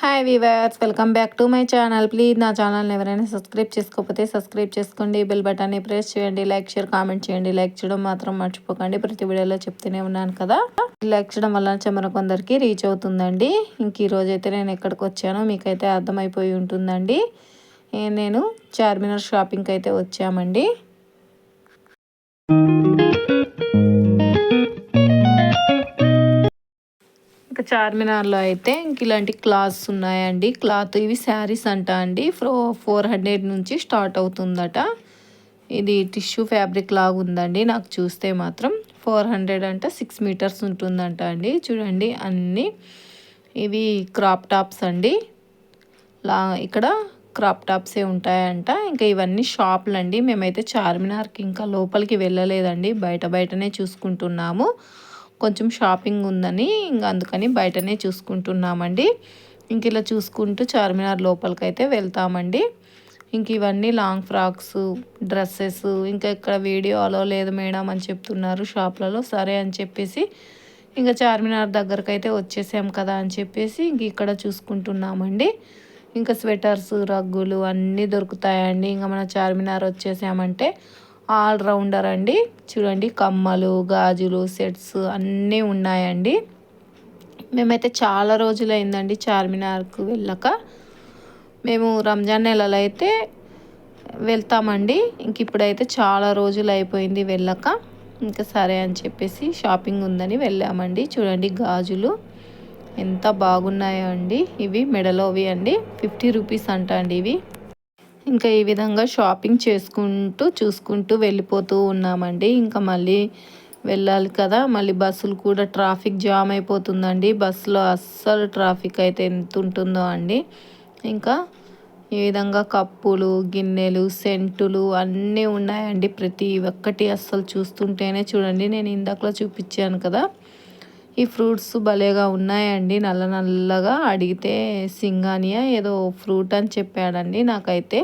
Hi viewers welcome back to my channel please నా ఛానల్ని ఎవరైనా సబ్స్క్రైబ్ చేసుకోకపోతే సబ్స్క్రైబ్ చేసుకోండి. బెల్ బటన్ని ప్రెస్ చేయండి. లైక్ షేర్ కామెంట్ చేయండి. లైక్ చేయడం మాత్రం మర్చిపోకండి. ప్రతి వీడియోలో చెప్తూనే ఉన్నాను కదా. లైక్ చేయడం వల్ల చెమర కొందరికి రీచ్ అవుతుందండి. ఇంక ఈరోజు అయితే నేను ఎక్కడికి వచ్చానో మీకైతే అర్థమైపోయి ఉంటుందండి. నేను చార్మినార్ షాపింగ్కి అయితే వచ్చామండి. ఇంకా చార్మినార్లో అయితే ఇంక ఇలాంటి క్లాత్స్ ఉన్నాయండి. క్లాత్ ఇవి శారీస్ అంట అండి. ఫో ఫోర్ హండ్రెడ్ నుంచి స్టార్ట్ అవుతుందట. ఇది టిష్యూ ఫ్యాబ్రిక్ లాగా ఉందండి. నాకు చూస్తే మాత్రం ఫోర్ హండ్రెడ్ అంటే సిక్స్ మీటర్స్ ఉంటుందంట అండి. చూడండి అన్నీ. ఇవి క్రాప్ టాప్స్ అండి. లా ఇక్కడ క్రాప్ టాప్సే ఉంటాయంట. ఇంకా ఇవన్నీ షాపులు అండి మేమైతే చార్మినార్కి ఇంకా లోపలికి వెళ్ళలేదండి. బయట బయటనే చూసుకుంటున్నాము. కొంచెం షాపింగ్ ఉందని ఇంకా అందుకని బయటనే చూసుకుంటున్నామండి. ఇంక ఇలా చూసుకుంటూ చార్మినార్ లోపలికైతే వెళ్తామండి. ఇంక ఇవన్నీ లాంగ్ ఫ్రాక్స్ డ్రెస్సెస్ ఇంకా ఇక్కడ వీడియో అలో లేదు మేడం అని చెప్తున్నారు షాప్లలో సరే అని చెప్పేసి ఇంకా చార్మినార్ దగ్గరకు అయితే వచ్చేసాం కదా అని చెప్పేసి ఇంక ఇక్కడ చూసుకుంటున్నామండి. ఇంకా స్వెటర్స్ రగ్గులు అన్నీ దొరుకుతాయండి. ఇంకా మన చార్మినార్ వచ్చేసామంటే ఆల్రౌండర్ అండి. చూడండి కమ్మలు గాజులు సెట్స్ అన్నీ ఉన్నాయండి. మేమైతే చాలా రోజులైందండి చార్మినార్కు వెళ్ళక. మేము రంజాన్ నెలలో అయితే వెళ్తామండి. ఇంక ఇప్పుడైతే చాలా రోజులు అయిపోయింది వెళ్ళక. ఇంకా సరే అని చెప్పేసి షాపింగ్ ఉందని వెళ్ళామండి. చూడండి గాజులు ఎంత బాగున్నాయో అండి ఇవి మెడలోవి అండి. ఫిఫ్టీ రూపీస్ అంట అండి ఇవి. ఇంకా ఈ విధంగా షాపింగ్ చేసుకుంటూ చూసుకుంటూ వెళ్ళిపోతూ ఉన్నామండి. ఇంకా మళ్ళీ వెళ్ళాలి కదా. మళ్ళీ బస్సులు కూడా ట్రాఫిక్ జామ్ అయిపోతుందండి. బస్సులో అస్సలు ట్రాఫిక్ అయితే ఎంత ఉంటుందో అండి. ఇంకా ఈ విధంగా కప్పులు గిన్నెలు సెంటులు అన్నీ ఉన్నాయండి. ప్రతి ఒక్కటి అస్సలు చూస్తుంటేనే చూడండి. నేను ఇందాకలో చూపించాను కదా. ఈ ఫ్రూట్స్ భలేగా ఉన్నాయండి. నల్ల నల్లగా అడిగితే సింగానియా ఏదో ఫ్రూట్ అని చెప్పాడండి. నాకైతే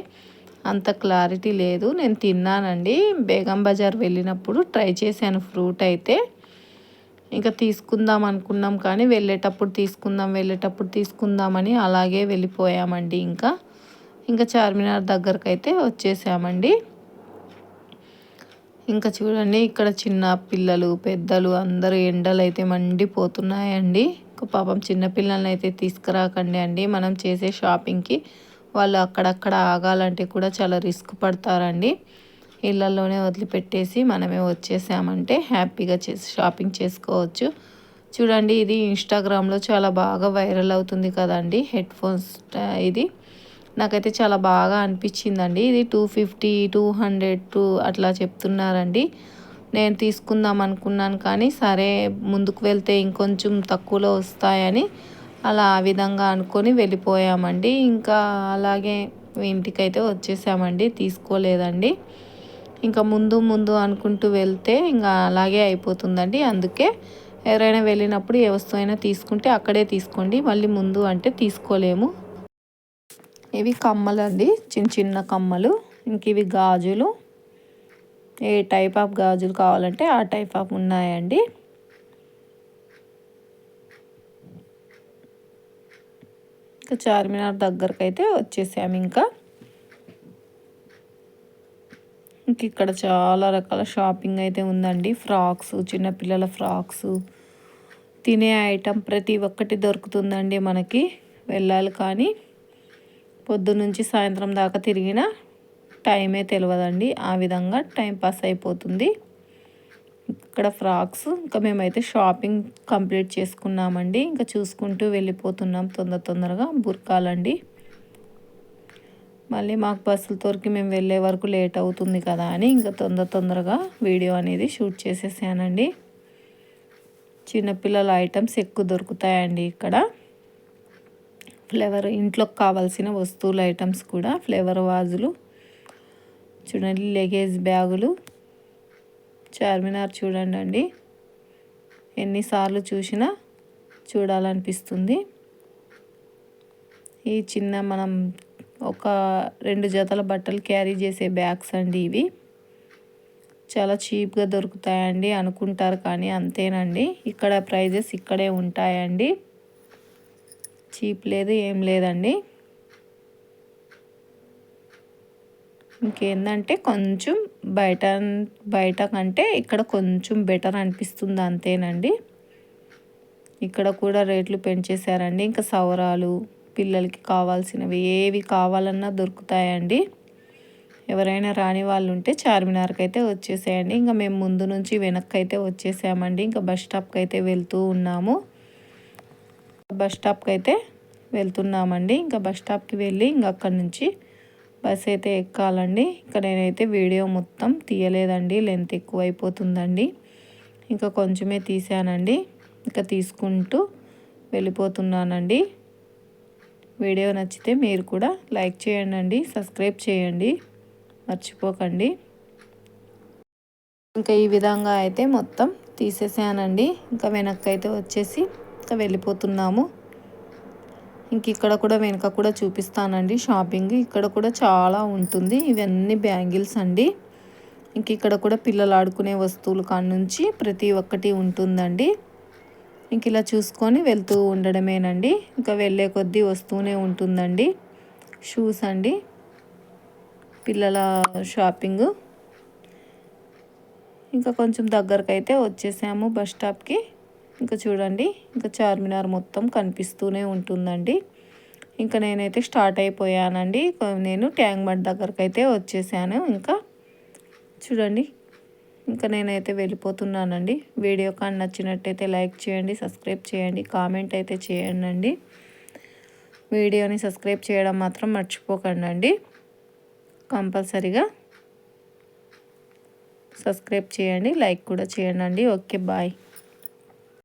అంత క్లారిటీ లేదు. నేను తిన్నానండి. బేగం బజార్ వెళ్ళినప్పుడు ట్రై చేశాను ఫ్రూట్ అయితే. ఇంకా తీసుకుందాం అనుకున్నాం కానీ వెళ్ళేటప్పుడు తీసుకుందాం వెళ్ళేటప్పుడు తీసుకుందామని అలాగే వెళ్ళిపోయామండి ఇంకా. ఇంకా చార్మినార్ దగ్గరకు అయితే వచ్చేసామండి. ఇంకా చూడండి ఇక్కడ చిన్న పిల్లలు పెద్దలు అందరూ ఎండలు అయితే మండిపోతున్నాయండి పాపం చిన్నపిల్లల్ని అయితే తీసుకురాకండి అండి. మనం చేసే షాపింగ్కి వాళ్ళు అక్కడక్కడ ఆగాలంటే కూడా చాలా రిస్క్ పడతారండి. ఇళ్ళల్లోనే వదిలిపెట్టేసి మనమే వచ్చేసామంటే హ్యాపీగా చేసి షాపింగ్ చేసుకోవచ్చు. చూడండి ఇది ఇన్స్టాగ్రామ్లో చాలా బాగా వైరల్ అవుతుంది కదండి హెడ్ ఫోన్స్ ఇది. నాకైతే చాలా బాగా అనిపించిందండి. ఇది two fifty two hundred two అట్లా చెప్తున్నారండి. నేను తీసుకుందాం అనుకున్నాను కానీ సరే ముందుకు వెళ్తే ఇంకొంచెం తక్కువలో వస్తాయని అలా ఆ విధంగా అనుకొని వెళ్ళిపోయామండి. ఇంకా అలాగే ఇంటికైతే వచ్చేసామండి. తీసుకోలేదండి. ఇంకా ముందు ముందు అనుకుంటూ వెళ్తే ఇంకా అలాగే అయిపోతుందండి. అందుకే ఎవరైనా వెళ్ళినప్పుడు ఏ వస్తువు అయినా తీసుకుంటే అక్కడే తీసుకోండి. మళ్ళీ ముందు అంటే తీసుకోలేము. ఇవి కమ్మలు అండి చిన్న చిన్న కమ్మలు. ఇంక ఇవి గాజులు. ఏ టైప్ ఆఫ్ గాజులు కావాలంటే ఆ టైప్ ఆఫ్ ఉన్నాయండి. ఇంకా చార్మినార్ దగ్గరకు అయితే వచ్చేసాము ఇంకా. ఇంక ఇక్కడ చాలా రకాల షాపింగ్ అయితే ఉందండి. ఫ్రాక్స్ చిన్నపిల్లల ఫ్రాక్స్. తినే ఐటమ్ ప్రతి ఒక్కటి దొరుకుతుందండి మనకి. వెళ్ళాలి కానీ. పొద్దున్నుంచి సాయంత్రం దాకా తిరిగిన టైమే తెలియదండి ఆ విధంగా టైం పాస్ అయిపోతుంది. ఇక్కడ ఫ్రాక్స్ ఇంకా మేమైతే షాపింగ్ కంప్లీట్ చేసుకున్నామండి. ఇంకా చూసుకుంటూ వెళ్ళిపోతున్నాం తొందర తొందరగా బుర్కాలండి. మళ్ళీ మాకు బస్సులు తోరికి మేము వెళ్ళే వరకు లేట్ అవుతుంది కదా అని ఇంకా తొందర తొందరగా వీడియో అనేది షూట్ చేసేసానండి. చిన్నపిల్లల ఐటమ్స్ ఎక్కువ దొరుకుతాయండి ఇక్కడ. ఫ్లేవర్ ఇంట్లోకి కావాల్సిన వస్తువుల ఐటమ్స్ కూడా ఫ్లేవర్ వాజులు చూడండి లగేజ్ బ్యాగులు చార్మినార్ చూడండి అండి ఎన్నిసార్లు చూసినా చూడాలనిపిస్తుంది. ఈ చిన్న మనం ఒక రెండు జతల బట్టలు క్యారీ చేసే బ్యాగ్స్ అండి ఇవి. చాలా చీప్గా దొరుకుతాయండి అనుకుంటారు కానీ అంతేనండి. ఇక్కడ ప్రైజెస్ ఇక్కడే ఉంటాయండి. చీప్ లేదు ఏం లేదండి. ఇంకేందంటే కొంచెం బయట బయట కంటే ఇక్కడ కొంచెం బెటర్ అనిపిస్తుంది అంతేనండి. ఇక్కడ కూడా రేట్లు పెంచేశారండి. ఇంకా సవరాలు పిల్లలకి కావాల్సినవి ఏవి కావాలన్నా దొరుకుతాయండి. ఎవరైనా రాని వాళ్ళు ఉంటే చార్మినార్కి అయితే వచ్చేసేయండి. ఇంకా మేము ముందు నుంచి వెనక్కి అయితే వచ్చేసామండి. ఇంకా బస్ స్టాప్కి అయితే వెళ్తూ ఉన్నాము. బస్ స్టాప్కి అయితే వెళ్తున్నామండి. ఇంకా బస్ స్టాప్కి వెళ్ళి ఇంకా అక్కడి నుంచి బస్ అయితే ఎక్కాలండి. ఇంకా నేనైతే వీడియో మొత్తం తీయలేదండి. లెంత్ ఎక్కువ అయిపోతుందండి ఇంకా కొంచెమే తీసానండి. ఇంకా తీసుకుంటూ వెళ్ళిపోతున్నానండి. వీడియో నచ్చితే మీరు కూడా లైక్ చేయండి సబ్స్క్రైబ్ చేయండి. మర్చిపోకండి. ఇంకా ఈ విధంగా అయితే మొత్తం తీసేసానండి. ఇంకా వెనక్కి అయితే వచ్చేసి వెళ్ళిపోతున్నాము. ఇంక ఇక్కడ కూడా వెనుక కూడా చూపిస్తానండి షాపింగ్. ఇక్కడ కూడా చాలా ఉంటుంది. ఇవన్నీ బ్యాంగిల్స్ అండి. ఇంక ఇక్కడ కూడా పిల్లలు ఆడుకునే వస్తువులు కాడ నుంచి ప్రతి ఒక్కటి ఉంటుందండి. ఇంక ఇలా చూసుకొని వెళ్తూ ఉండడమేనండి. ఇంకా వెళ్ళే కొద్దీ వస్తూనే ఉంటుందండి. షూస్ అండి. పిల్లల షాపింగ్. ఇంకా కొంచెం దగ్గరకైతే వచ్చేసాము బస్ స్టాప్కి. ఇంకా చూడండి ఇంకా చార్మినార్ మొత్తం కనిపిస్తూనే ఉంటుందండి. ఇంకా నేనైతే స్టార్ట్ అయిపోయానండి. నేను ట్యాంక్ బండ్ దగ్గరకు అయితే వచ్చేసాను ఇంకా. చూడండి ఇంకా నేనైతే వెళ్ళిపోతున్నానండి. వీడియో కానీ నచ్చినట్టయితే లైక్ చేయండి సబ్స్క్రైబ్ చేయండి కామెంట్ అయితే చేయండి వీడియోని సబ్స్క్రైబ్ చేయడం మాత్రం మర్చిపోకండి అండి కంపల్సరీగా సబ్స్క్రైబ్ చేయండి లైక్ కూడా చేయండి ఓకే బాయ్.